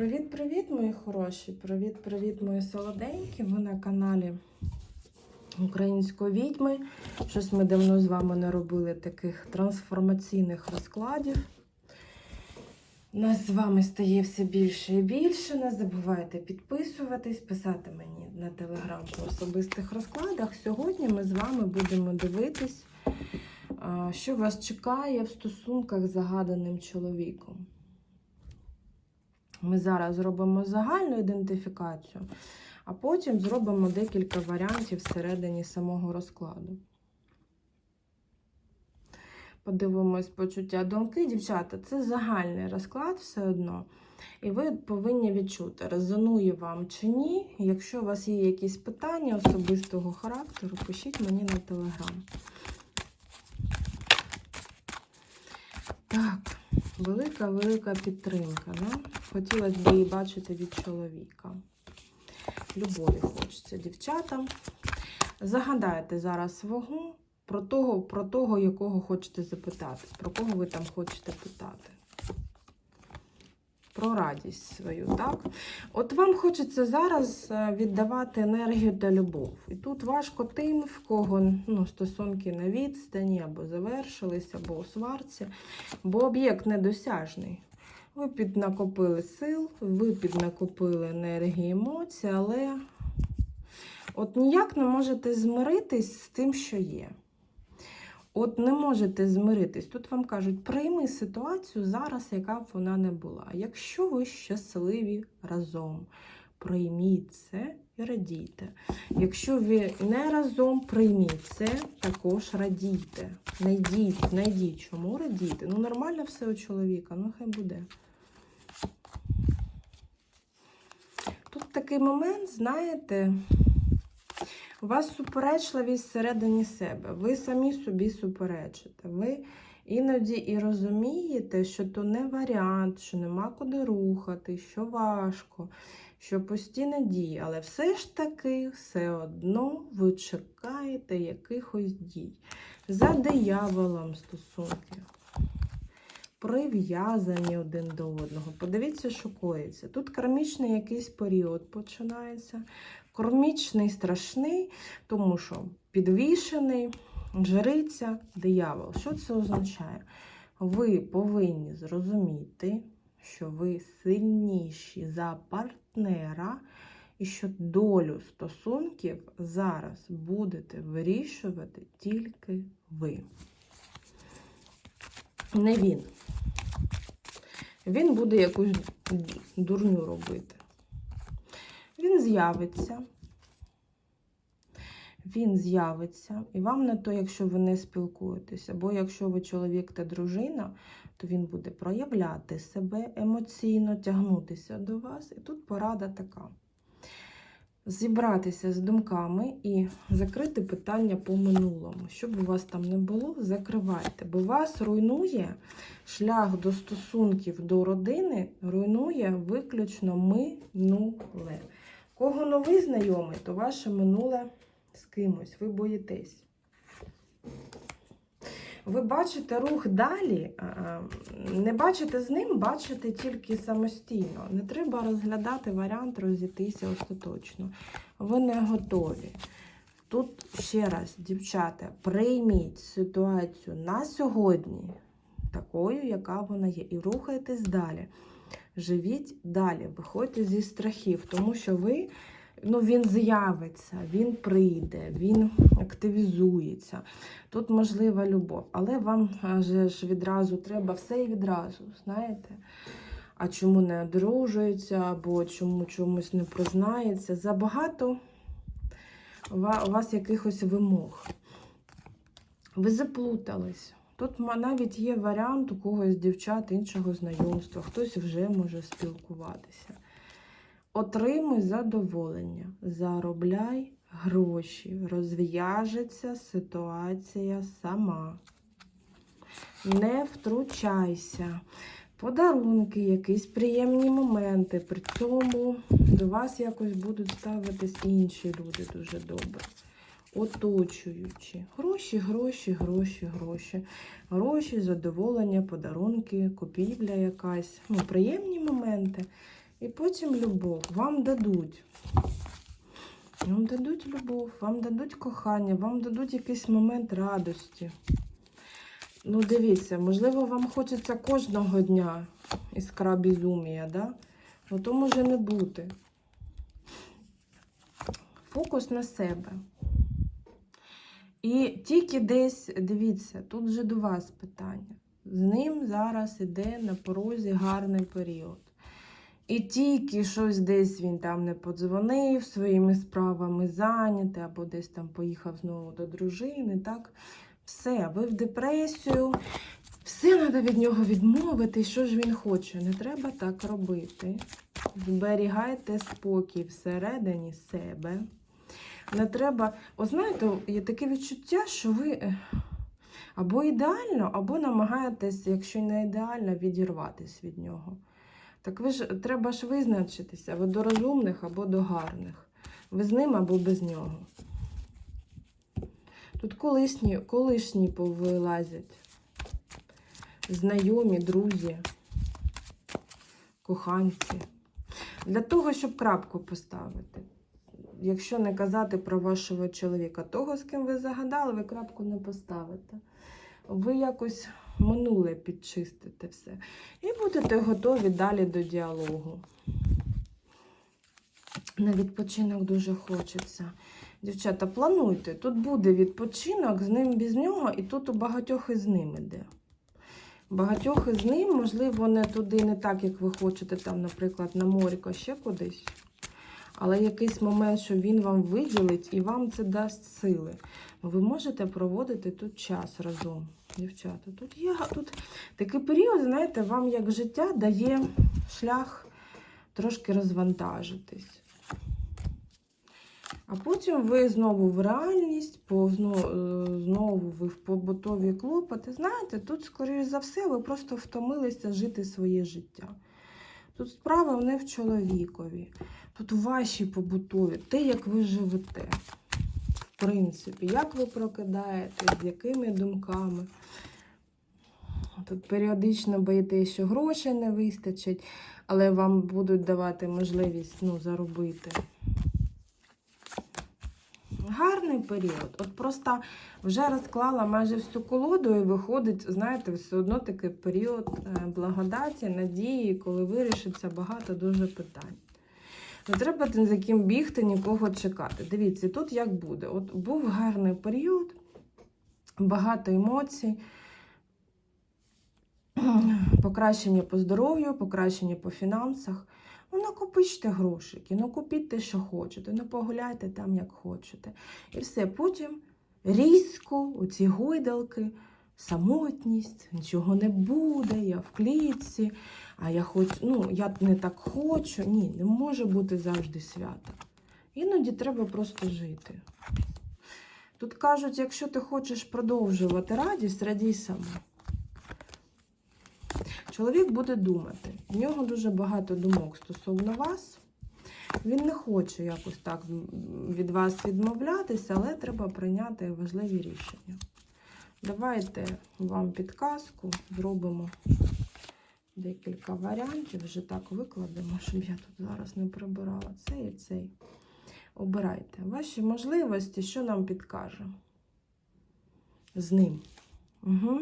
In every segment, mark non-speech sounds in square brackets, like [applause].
Привіт-привіт, мої хороші! Привіт-привіт, мої солоденькі! Ви на каналі Української відьми. Щось ми давно з вами не робили таких трансформаційних розкладів. Нас з вами стає все більше і більше. Не забувайте підписуватись, писати мені на телеграм по особистих розкладах. Сьогодні ми з вами будемо дивитись, що вас чекає в стосунках з загаданим чоловіком. Ми зараз зробимо загальну ідентифікацію, а потім зробимо декілька варіантів всередині самого розкладу. Подивимось почуття думки. Дівчата, це загальний розклад все одно. І ви повинні відчути, резонує вам чи ні. Якщо у вас є якісь питання особистого характеру, пишіть мені на телеграм. Так, велика-велика підтримка. Да? Хотілося б її бачити від чоловіка. Любові хочеться дівчатам. Загадайте зараз свого про того, про того, якого хочете запитати, про кого ви там хочете питати. Про радість свою, так? От вам хочеться зараз е, віддавати енергію та любов. І тут важко тим, в кого ну, стосунки на відстані, або завершились, або у сварці, бо об'єкт недосяжний. Ви піднакопили сил, ви піднакопили енергії емоцій, але от ніяк не можете змиритись з тим, що є. От не можете змиритись. Тут вам кажуть, прийми ситуацію зараз, яка б вона не була. Якщо ви щасливі разом, прийміть це і радійте. Якщо ви не разом, прийміть це, також радійте. Найдіть, найдіть. Чому радійте? Ну, нормально все у чоловіка, ну хай буде. Тут такий момент, знаєте, у вас суперечливість всередині себе. Ви самі собі суперечите. Ви іноді і розумієте, що то не варіант, що нема куди рухати, що важко, що постійно діє. Але все ж таки, все одно ви чекаєте якихось дій. За дияволом стосунки. Прив'язані один до одного. Подивіться, що коїться. Тут кармічний якийсь період починається. Кармічний страшний, тому що підвішений, жриця, диявол. Що це означає? Ви повинні зрозуміти, що ви сильніші за партнера, і що долю стосунків зараз будете вирішувати тільки ви. Не він. Він буде якусь дурню робити. Він з'явиться. Він з'явиться, і вам не то, якщо ви не спілкуєтеся, бо якщо ви чоловік та дружина, то він буде проявляти себе емоційно, тягнутися до вас. І тут порада така: зібратися з думками і закрити питання по минулому. Щоб у вас там не було, закривайте, бо вас руйнує шлях до стосунків до родини, руйнує виключно минуле. Кого новий знайомий, то ваше минуле з кимось, ви боїтесь. Ви бачите рух далі, не бачите з ним, бачите тільки самостійно. Не треба розглядати варіант розійтися остаточно. Ви не готові. Тут ще раз, дівчата, прийміть ситуацію на сьогодні, такою, яка вона є, і рухайтесь далі. Живіть далі, виходьте зі страхів, тому що ви, ну, він з'явиться, він прийде, він активізується. Тут можлива любов, але вам же ж відразу треба все і відразу, знаєте? А чому не одружується, або чому чомусь не признається. Забагато у вас якихось вимог. Ви заплутались. Тут навіть є варіант у когось дівчат іншого знайомства, хтось вже може спілкуватися. Отримуй задоволення, заробляй гроші, розв'яжеться ситуація сама. Не втручайся. Подарунки, якісь приємні моменти. При цьому до вас якось будуть ставитись інші люди дуже добре оточуючи. Гроші, гроші, гроші, гроші. Гроші, задоволення, подарунки, купівля якась. Ну, приємні моменти. І потім любов. Вам дадуть. Вам дадуть любов, вам дадуть кохання, вам дадуть якийсь момент радості. Ну, дивіться, можливо, вам хочеться кожного дня іскра безумія, да? Ну, то може не бути. Фокус на себе. І тільки десь, дивіться, тут вже до вас питання. З ним зараз іде на порозі гарний період. І тільки щось десь він там не подзвонив, своїми справами зайнятий, або десь там поїхав знову до дружини, так? Все, ви в депресію, все треба від нього відмовити. Що ж він хоче? Не треба так робити. Зберігайте спокій всередині себе. Не треба. О, знаєте, є таке відчуття, що ви е, або ідеально, або намагаєтесь, якщо не ідеально, відірватися від нього. Так ви ж треба ж визначитися, ви до розумних або до гарних. Ви з ним або без нього. Тут колишні, колишні повилазять. Знайомі, друзі, коханці. Для того, щоб крапку поставити. Якщо не казати про вашого чоловіка, того, з ким ви загадали, ви крапку не поставите. Ви якось минуле підчистите все. І будете готові далі до діалогу. На відпочинок дуже хочеться. Дівчата, плануйте, тут буде відпочинок, з ним без нього, і тут у багатьох із ним іде. Багатьох із ним, можливо, не туди, не так, як ви хочете, там, наприклад, на моріко, ще кудись. Але якийсь момент, що він вам виділить і вам це дасть сили. Ви можете проводити тут час разом, дівчата. Тут є тут такий період, знаєте, вам як життя дає шлях трошки розвантажитись. А потім ви знову в реальність, по, знову, ви в побутові клопоти. Знаєте, тут, скоріш за все, ви просто втомилися жити своє життя. Тут справа не в чоловікові, тут у вашій побутові, те, як ви живете. Принципі, як ви прокидаєтесь, з якими думками. Тут періодично боїтеся, що грошей не вистачить, але вам будуть давати можливість ну, заробити. Гарний період. От просто вже розклала майже всю колоду і виходить, знаєте, все одно такий період е, благодаті, надії, коли вирішиться багато дуже питань. Не треба ні за ким бігти, нікого чекати. Дивіться, тут як буде. От був гарний період, багато емоцій, [clears throat] покращення по здоров'ю, покращення по фінансах. Ну, накопичте грошики, ну купіть те, що хочете, ну погуляйте там, як хочете. І все. Потім різко, оці гойдалки, самотність, нічого не буде, я в клітці, а я хочу, ну, я не так хочу. Ні, не може бути завжди свято. Іноді треба просто жити. Тут кажуть, якщо ти хочеш продовжувати радість, радій сама. Чоловік буде думати. В нього дуже багато думок стосовно вас. Він не хоче якось так від вас відмовлятися, але треба прийняти важливі рішення. Давайте вам підказку, зробимо декілька варіантів, вже так викладемо, щоб я тут зараз не прибирала цей і цей. Обирайте ваші можливості, що нам підкаже з ним. Угу.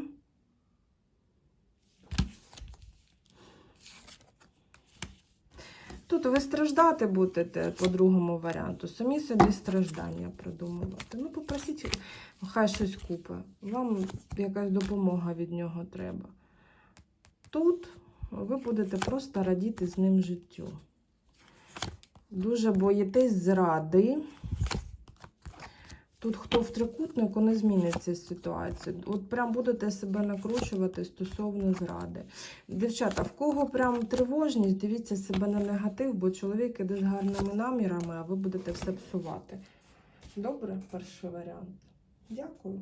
Тут ви страждати будете по другому варіанту. Самі собі страждання придумувати. Ну, попросіть, хай щось купе. Вам якась допомога від нього треба. Тут ви будете просто радіти з ним життю. Дуже боїтесь зради. Тут хто в трикутнику не зміниться ситуація. От прям будете себе накручувати стосовно зради. Дівчата, в кого прям тривожність, дивіться себе на негатив, бо чоловік іде з гарними намірами, а ви будете все псувати. Добре, перший варіант. Дякую.